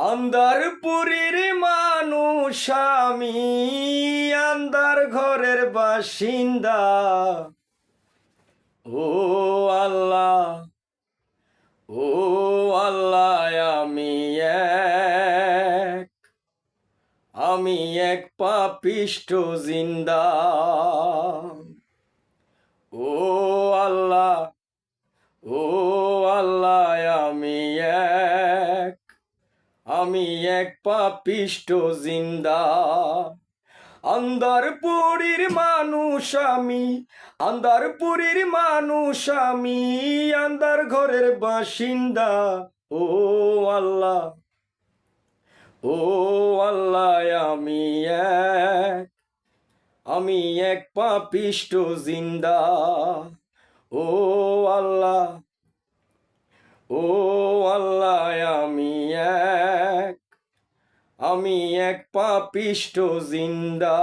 আন্দারপুরীর মানুষ আমি, আন্দার ঘরের বাসিন্দা। ও আল্লাহ ও আল্লাহ, আমি এক। আমি এক পাপিষ্ট জিন্দা। ও আল্লাহ, ও আমি এক পাপিষ্ট জিন্দা। আন্দারপুরীর মানুষ আমি, আন্দারপুরীর মানুষ আমি, আন্দার ঘরের বাসিন্দা। ও আল্লাহ ও আল্লাহ, আমি এক আমি এক পাপিষ্ট জিন্দা। ও আল্লাহ ও আল্লাহ আমি এক পাপিষ্ট জিন্দা।